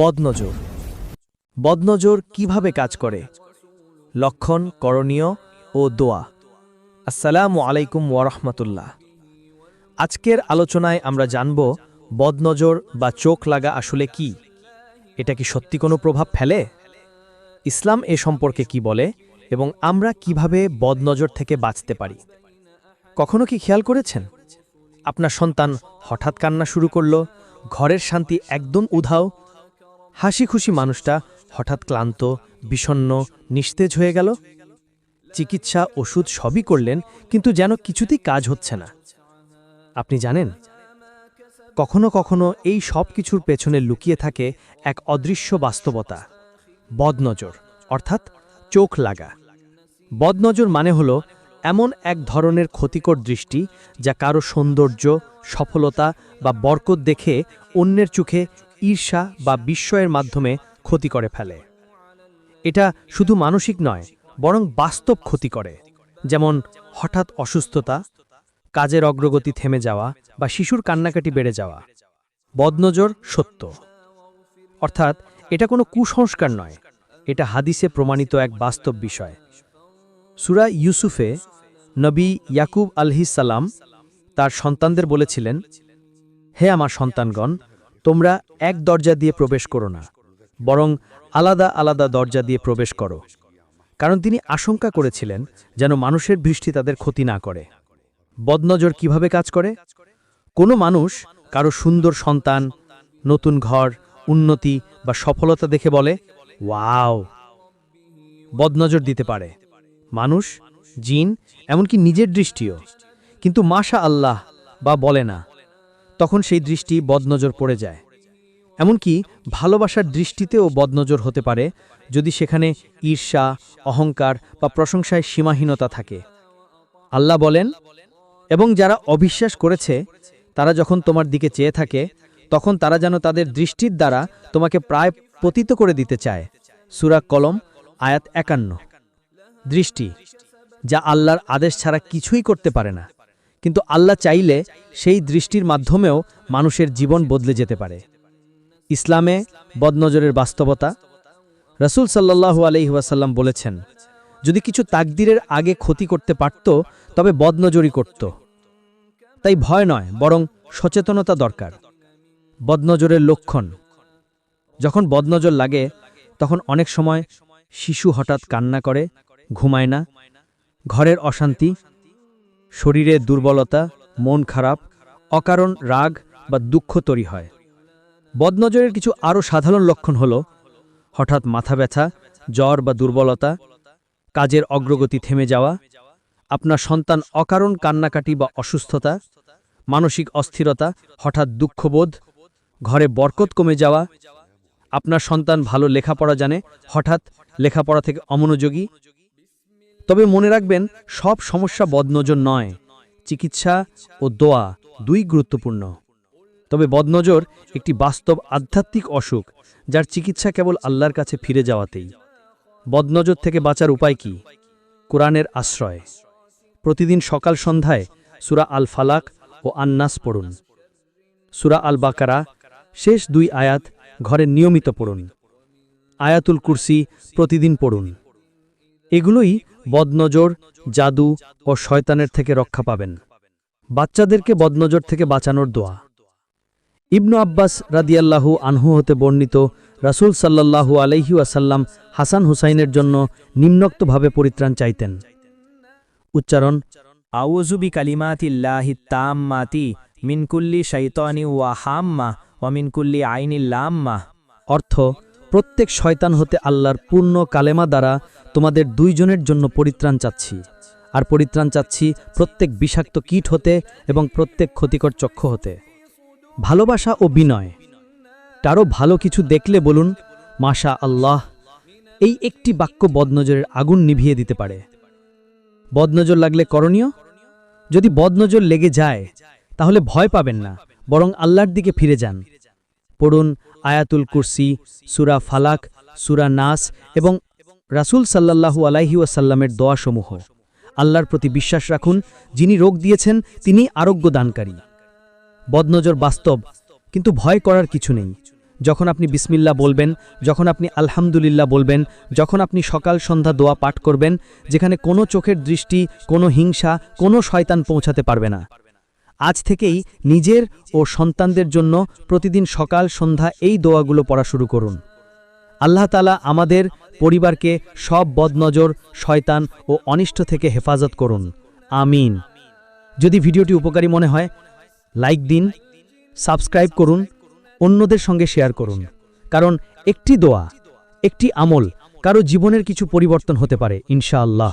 বদনজর। বদনজর কীভাবে কাজ করে? লক্ষণ করণীয় ও দোয়া। আসসালামু আলাইকুম ওয়ারহমতুল্লাহ আজকের আলোচনায় আমরা জানব বদনজর বা চোখ লাগা আসলে কি? এটা কি সত্যি কোনো প্রভাব ফেলে? ইসলাম এ সম্পর্কে কি বলে এবং আমরা কীভাবে বদনজর থেকে বাঁচতে পারি? কখনো কি খেয়াল করেছেন? আপনার সন্তান হঠাৎ কান্না শুরু করল, ঘরের শান্তি একদম উধাও হাসি খুশি মানুষটা হঠাৎ ক্লান্ত, বিষণ্ণ, নিস্তেজ হয়ে গেল। চিকিৎসা, ওষুধ সবই করলেন, কিন্তু যেন কিছুতেই কাজ হচ্ছে না। আপনি জানেন, কখনো কখনো এই সব কিছুর পেছনে লুকিয়ে থাকে এক অদৃশ্য বাস্তবতা, বদনজর, অর্থাৎ চোখ লাগা। বদনজর মানে হল এমন এক ধরনের ক্ষতিকর দৃষ্টি যা কারও সৌন্দর্য, সফলতা বা বরকত দেখে অন্যের চোখে ঈর্ষা বা বিস্ময়ের মাধ্যমে ক্ষতি করে ফেলে। এটা শুধু মানসিক নয়, বরং বাস্তব ক্ষতি করে। যেমন হঠাৎ অসুস্থতা, কাজের অগ্রগতি থেমে যাওয়া বা শিশুর কান্নাকাটি বেড়ে যাওয়া। বদনজর সত্য। অর্থাৎ এটা কোনো কুসংস্কার নয়, এটা হাদিসে প্রমাণিত এক বাস্তব বিষয়। সুরা ইউসুফে নবী ইয়াকুব আলহিসাল্লাম তার সন্তানদের বলেছিলেন, হে আমার সন্তানগণ তোমরা এক দরজা দিয়ে প্রবেশ করো না, বরং আলাদা আলাদা দরজা দিয়ে প্রবেশ করো। কারণ তিনি আশঙ্কা করেছিলেন যেন মানুষের দৃষ্টি তাদের ক্ষতি না করে। বদনজর কীভাবে কাজ করে? কোনো মানুষ কারও সুন্দর সন্তান, নতুন ঘর, উন্নতি বা সফলতা দেখে বলে, ওয়াও! বদনজর দিতে পারে। মানুষ, জিন, এমনকি নিজের দৃষ্টিও। কিন্তু মাশা আল্লাহ বা বলে না। তখন সেই দৃষ্টি বদনজর পড়ে যায়। এমনকি ভালোবাসার দৃষ্টিতেও বদনজর হতে পারে যদি সেখানে ঈর্ষা, অহংকার বা প্রশংসায় সীমাহীনতা থাকে। আল্লাহ বলেন, এবং যারা অবিশ্বাস করেছে, তারা যখন তোমার দিকে চেয়ে থাকে, তখন তারা যেন তাদের দৃষ্টির দ্বারা তোমাকে প্রায় পতিত করে দিতে চায়। সুরা কলম, আয়াত একান্ন। দৃষ্টি, যা আল্লাহর আদেশ ছাড়া কিছুই করতে পারে না। কিন্তু আল্লাহ চাইলে সেই দৃষ্টির মাধ্যমেও মানুষের জীবন বদলে যেতে পারে। ইসলামে বদনজরের বাস্তবতা। রসুল সাল্লাহু আলহিহাসাল্লাম বলেছেন, যদি কিছু তাকদিরের আগে ক্ষতি করতে পারত, তবে বদনজরই করত। তাই ভয় নয়, বরং সচেতনতা দরকার। বদনজরের লক্ষণ। যখন বদনজর লাগে, তখন অনেক সময় শিশু হঠাৎ কান্না করে, ঘুমায় না, ঘরের অশান্তি শরীরে দুর্বলতা, মন খারাপ, অকারণ রাগ বা দুঃখ তৈরি হয়। বদনজরের কিছু আরও সাধারণ লক্ষণ হল, হঠাৎ মাথা ব্যথা, জ্বর বা দুর্বলতা, কাজের অগ্রগতি থেমে যাওয়া, আপনার সন্তান অকারণ কান্নাকাটি বা অসুস্থতা, মানসিক অস্থিরতা, হঠাৎ দুঃখবোধ, ঘরে বরকত কমে যাওয়া, আপনার সন্তান ভালো লেখাপড়া জানে, হঠাৎ লেখাপড়া থেকে অমনোযোগী তবে মনে রাখবেন, সব সমস্যা বদনজর নয়। চিকিৎসা ও দোয়া দুই গুরুত্বপূর্ণ। তবে বদনজর একটি বাস্তব আধ্যাত্মিক অসুখ, যার চিকিৎসা কেবল আল্লাহর কাছে ফিরে যাওয়াতেই। বদনজর থেকে বাঁচার উপায় কি? কোরআনের আশ্রয়। প্রতিদিন সকাল সন্ধ্যায় সুরা আল ফালাক ও আন্নাস পড়ুন। সুরা আল বাকারা শেষ দুই আয়াত ঘরে নিয়মিত পড়ুন। আয়াতুল কুরসি প্রতিদিন পড়ুন। এগুলোই বদনজর, জাদু ও শয়তানের থেকে রক্ষা পাবেন। বাচ্চাদেরকে বদনজর থেকে বাঁচানোর দোয়া। ইবনু আব্বাস রাদিয়াল্লাহু আনহু হতে বর্ণিত রাসূল সাল্লাল্লাহু আলাইহি ওয়াসাল্লাম হাসান হুসাইনের জন্য নিম্নোক্তভাবে পরিত্রাণ চাইতেন। উচ্চারণ কালিমাতিল্লাহি তাম্মাতি মিনকুল্লি শৈতানি ওয়া হাম্মা ওয়া মিনকুল্লি আইনিল লাম্মা। অর্থ প্রত্যেক শয়তান হতে আল্লাহর পূর্ণ কালেমা দ্বারা তোমাদের দুইজনের জন্য পরিত্রাণ চাচ্ছি। আর পরিত্রাণ চাচ্ছি প্রত্যেক বিষাক্ত কীট হতে এবং প্রত্যেক ক্ষতিকর চক্ষু হতে। ভালোবাসা ও বিনয়। তারও ভালো কিছু দেখলে বলুন, মাশা আল্লাহ, এই একটি বাক্য বদনজরের আগুন নিভিয়ে দিতে পারে। বদনজর লাগলে করণীয়? যদি বদনজর লেগে যায়, তাহলে ভয় পাবেন না, বরং আল্লাহর দিকে ফিরে যান। পড়ুন আয়াতুল কুরসি, সুরা ফালাক, সুরা নাস এবং রাসূল সাল্লাল্লাহু আলাইহি ওয়াসাল্লামের দোয়াসমূহ। আল্লাহর প্রতি বিশ্বাস রাখুন, যিনি রোগ দিয়েছেন, তিনি আরোগ্য দানকারী বদনজর বাস্তব, কিন্তু ভয় করার কিছু নেই। যখন আপনি বিসমিল্লা বলবেন, যখন আপনি আলহামদুলিল্লাহ বলবেন, যখন আপনি সকাল সন্ধ্যা দোয়া পাঠ করবেন, যেখানে কোনো চোখের দৃষ্টি, কোনো হিংসা, কোনো শয়তান পৌঁছাতে পারবে না। আজ থেকেই নিজের ও সন্তানদের জন্য প্রতিদিন সকাল সন্ধ্যা এই দোয়াগুলো পড়া শুরু করুন। আল্লাহ তালা আমাদের পরিবারকে সব বদনজর, শয়তান ও অনিষ্ট থেকে হেফাজত করুন। আমিন। যদি ভিডিওটি উপকারী মনে হয়, লাইক দিন, সাবস্ক্রাইব করুন, অন্যদের সঙ্গে শেয়ার করুন। কারণ একটি দোয়া, একটি আমল কারও জীবনের কিছু পরিবর্তন হতে পারে, ইনশাআল্লাহ।